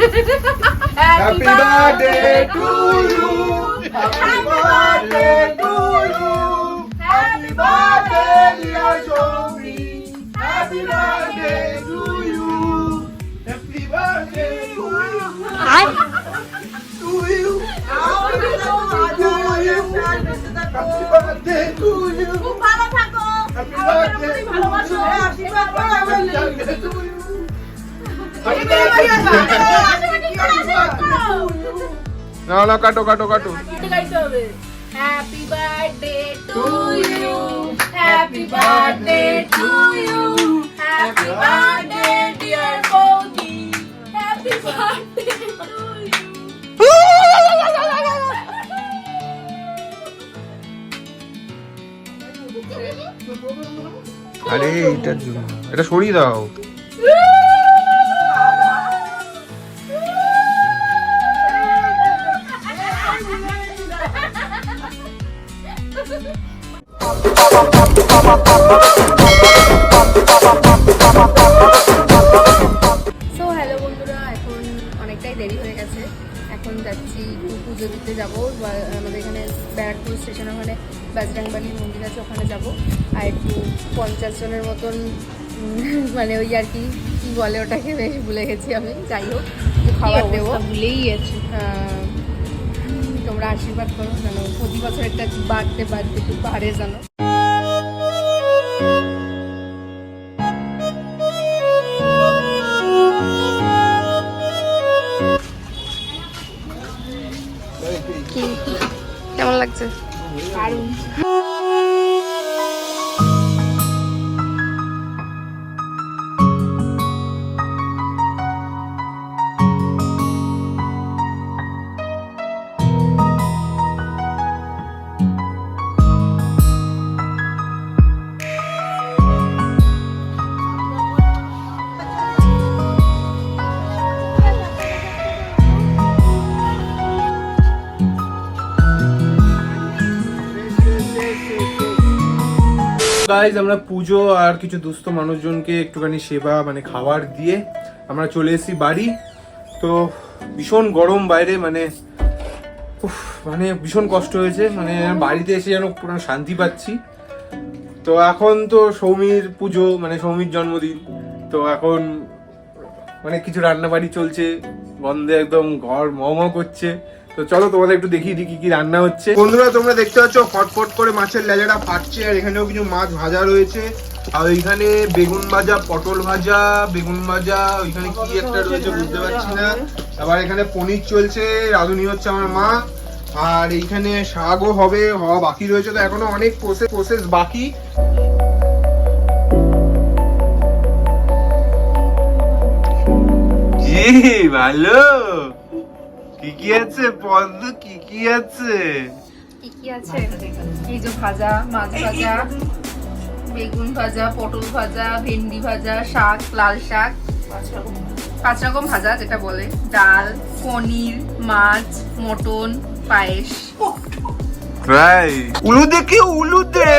Happy birthday to you. Happy birthday to you. Happy birthday, dear Sophie. Happy birthday to you. Happy birthday to you. To you. Happy birthday to you. Happy birthday to you. Happy birthday to you. Happy birthday to you. না না কাটো কাটো কাটো। Happy birthday to you happy birthday to you happy birthday dear বৌদি happy birthday to you আরে এটার জন্য এটা সরিয়ে দাও। সো হ্যালো বন্ধুরা এখন অনেকটাই দেরি হয়ে গেছে। এখন যাচ্ছি পুজো দিতে যাব। আমাদের এখানে ব্যারাকপুর স্টেশনের ওখানে বাজরাংবালির মন্দির আছে ওখানে যাব। আর একটু পঞ্চাশ জনের মতন মানে ওই আর কি কী বলে ওটাকে বেশ ভুলে গেছি আমি। যাই হোক খাবার দেবো। ভুলেই গেছে। আহ, তোমরা আশীর্বাদ করো যেন প্রতি বছর একটা বাড়তে বাড়তে একটু বাড়ে জানো কেমন লাগছে? গাইজ আমরা পুজো আর কিছু দুস্থ মানুষজনকে একটুখানি সেবা মানে খাবার দিয়ে আমরা চলে এসেছি বাড়ি। তো ভীষণ গরম বাইরে মানে মানে ভীষণ কষ্ট হয়েছে। মানে বাড়িতে এসে যেন পুরো শান্তি পাচ্ছি। তো এখন তো সৌমির পুজো মানে সৌমির জন্মদিন। তো এখন মানে কিছু রান্না বাড়ি চলছে, গন্ধে একদম ঘর মম করছে। তো চলো তোমাদের একটু দেখিয়ে দিই কি কি রান্না হচ্ছে। বন্ধুরা তোমরা দেখতে পাচ্ছ ফটফট করে মাছের লেজাটা ফাটছে আর এখানেও কিছু মাছ ভাজা রয়েছে। আর ওইখানে বেগুন ভাজা পটল ভাজা বেগুন ভাজা ওইখানে কি একটা রয়েছে বুঝতে পারছি না। আবার এখানে পনির চলছে রাঁধুনি হচ্ছে আমার মা। আর এইখানে শাকও হবে হওয়া বাকি রয়েছে তো এখনও অনেক প্রসেস প্রসেস বাকি। জি ভালো। কি কি আছে পদ্ম কি কি আছে কি কি আছে এই যে ভাজা মাছ ভাজা বেগুন ভাজা পটল ভাজা ভেন্ডি ভাজা শাক লাল শাক। পাঁচ রকম ভাজা যেটা বলে। ডাল পনির মাছ মটন পায়েস। রাই। উলু দেখি উলু দে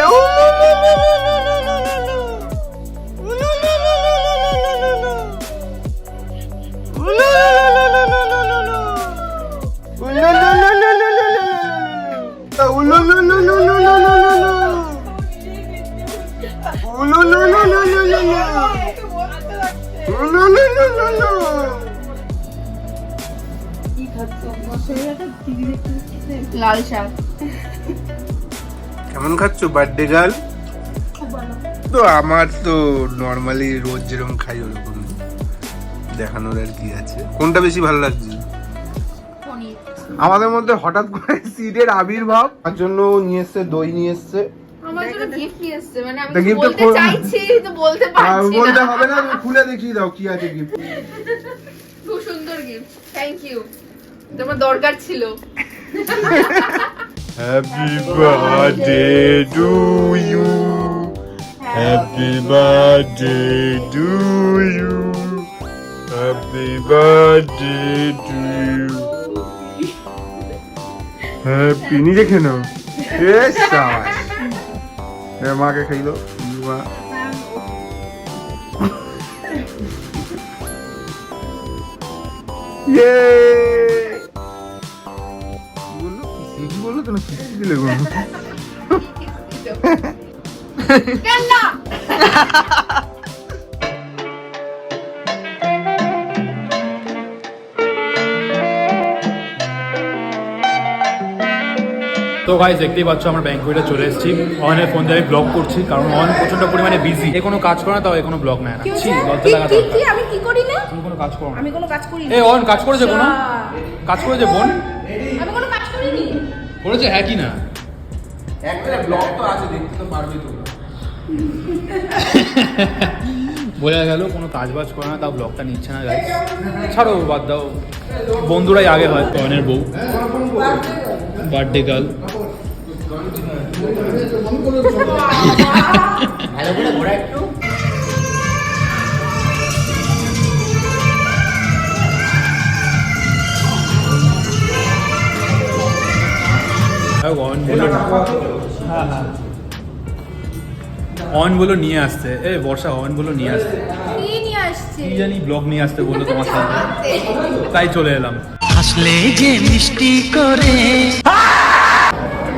লাল শাক। কেমন খাচ্ছ বার্থডে গার্ল? তো আমার তো নর্মালি রোজ যেরকম খাই ওরকম দেখানোর আর কি আছে। কোনটা বেশি ভালো লাগছে? আমাদের মধ্যে হঠাৎ করে সিডের আবির্ভাব তার জন্য নিয়ে এসছে দই নিয়ে এসছে। মানে বলতে হবে না খুলে দেখিয়ে দাও কি আছে গিফট খুব সুন্দর গিফট থ্যাংক ইউ তোমার দরকার ছিল। Happy birthday to you happy birthday to you happy birthday to you happy নিজে খেয়ে নাও। এ সাবাস এ মাকে খাইলো মা ইয়ে কি বলল তুমি কি দিলে গো? তো গাইজ দেখতেই পাচ্ছ আমার ব্যাংকুইটে চলে এসেছি। অনের ফোন দিয়ে আমি ব্লগ করছি কারণ অন প্রচণ্ড পরিমাণে বিজি এ কোনো কাজ করে না তাও এ কোনো ব্লগ নেয় না। ছি লজ্জা লাগা দরকার। আমি কি করি না? তুমি কোনো কাজ করো না। আমি কোনো কাজ করি এ অন কাজ করেছে কোনো? কাজ করেছে বোন? করেছে হ্যাঁ কি না? একটা ব্লগ তো আছে দেখতে তো পারবে তো বোঝা গেল কোনো কাজ বাজ করে না তাও ব্লগটা নিচ্ছে না গাইজ ছাড়ো বাদ দাও। বন্ধুরাই আগে হয়। অনের বউ? বার্থডে গার্ল ভালো করে ঘোরা একটু। অন বলল অন বলো নিয়ে আসতে এ বর্ষা অন বলো নিয়ে আসতে কি জানি ব্লগ নিয়ে আসতে বলল তোমার সাথে। তাই চলে এলাম। হাসলে যে মিষ্টি করে।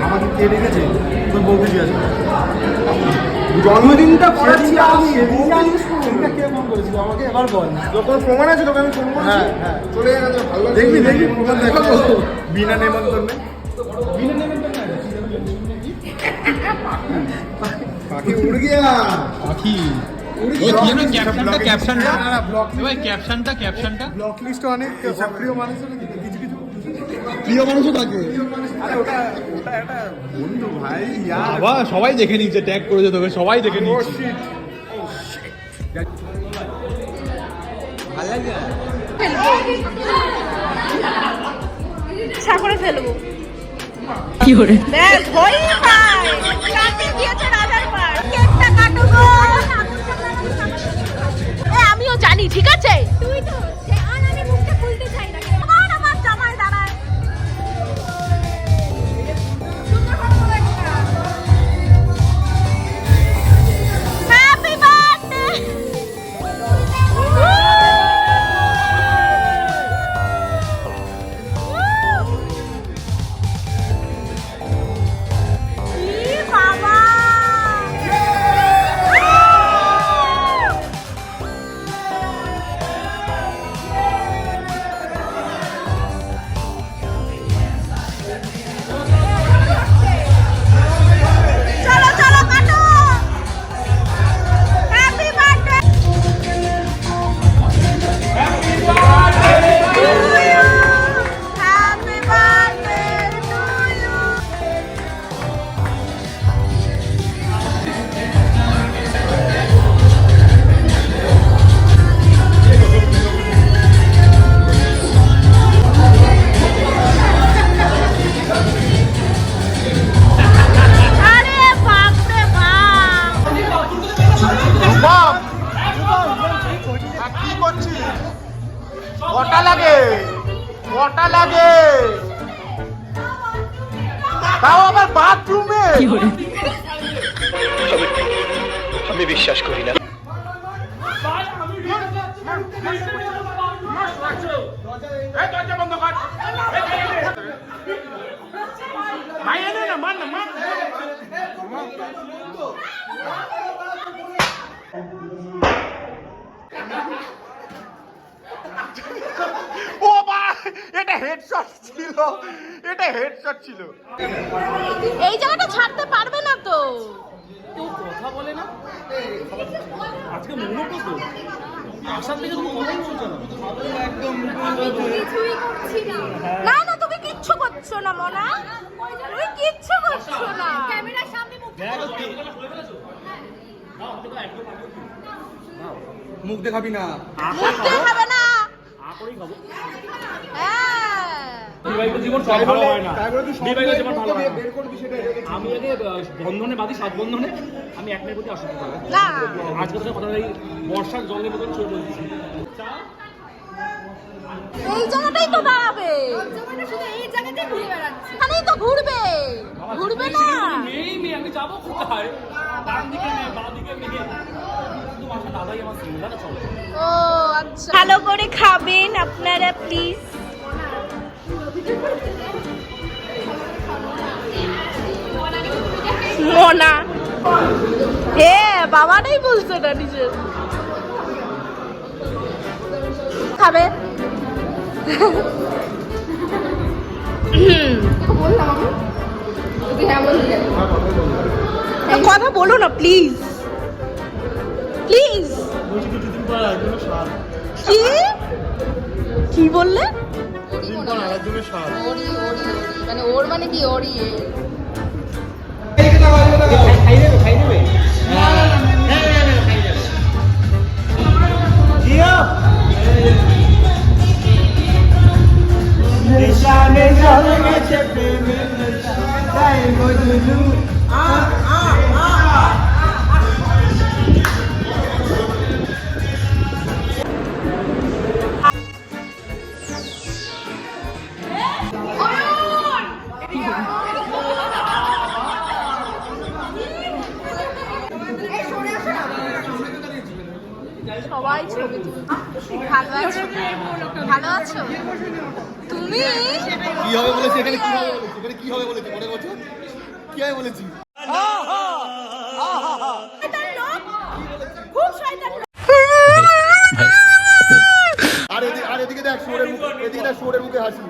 আমাকে কে রেখেছে তোর বউকে জিজ্ঞাসা। জন্মদিনটা করাচ্ছি আমি। কে ফোন করেছিল? আমাকে এবার বল। যখন প্রমাণ আছে তোকে আমি ফোন করেছি। হ্যাঁ, হ্যাঁ। চলে গেছে ভালো দেখবি দেখবি। প্রমাণ দেখাবো বিনা নেমন্তন্নে। বন্ধু ভাই ইয়ার। বাবা সবাই দেখে নিচ্ছে ট্যাগ করেছে তোকে সবাই দেখে নিচ্ছে। শিট সাগরে ফেলব। কি করে ব্যাস হই পায়। আমিও জানি ঠিক আছে? তুই তো লাগে। তাও আবার বাথরুমে? আমি বিশ্বাস করি না। ও বা এটা হেডশট ছিল। এটা হেডশট ছিল। এই জায়গাটা ছাড়তে পারবে না তো। না? না। তুমি কিচ্ছু করছ না মনা। তুমি কিচ্ছু করছ না। ক্যামেরার সামনে মুখ দেখাবি না। মুখতে হবে না। হ্যাঁ। জীবন সব ভালো হয় না। বিবাহিত জীবন ভালো হয় আমি আগে বন্ধনে বাদী সাত বন্ধনে আমি এক মেয়ের প্রতি আসক্ত থাকি আজকে তোর কথা এই বর্ষার জলের মতন এই জায়গাটাই তো দাঁড়াবে। এখানেই তো ঘুরবে। ঘুরবে না। মেয়ে মেয়ে আমি যাব কোথায়? ডান দিকে মেয়ে বাঁ দিকে মেয়ে। আচ্ছা। ভালো করে খাবেন আপনারা প্লিজ মোনা হে বাবাটাই বলছে না নিজের। খাবে? কথা বলো না প্লিজ প্লিজ কি? কি বললে? মনে হয়। ওরই, ওরই, ওরই। মানে ওর মানে কি ওরই এ। খাই দেবে খাই দেবে সবাই ছবি ভালো আছো? ভালো আছো? তুমি? কি হবে বলেছি? এখানে কি হবে এখানে কি হবে বলেছি? মনে করছ? কি হবে বলেছি? আর এদিকে দেখ সুরের মুখে এদিকে দেখ সুরের মুখে হাসি।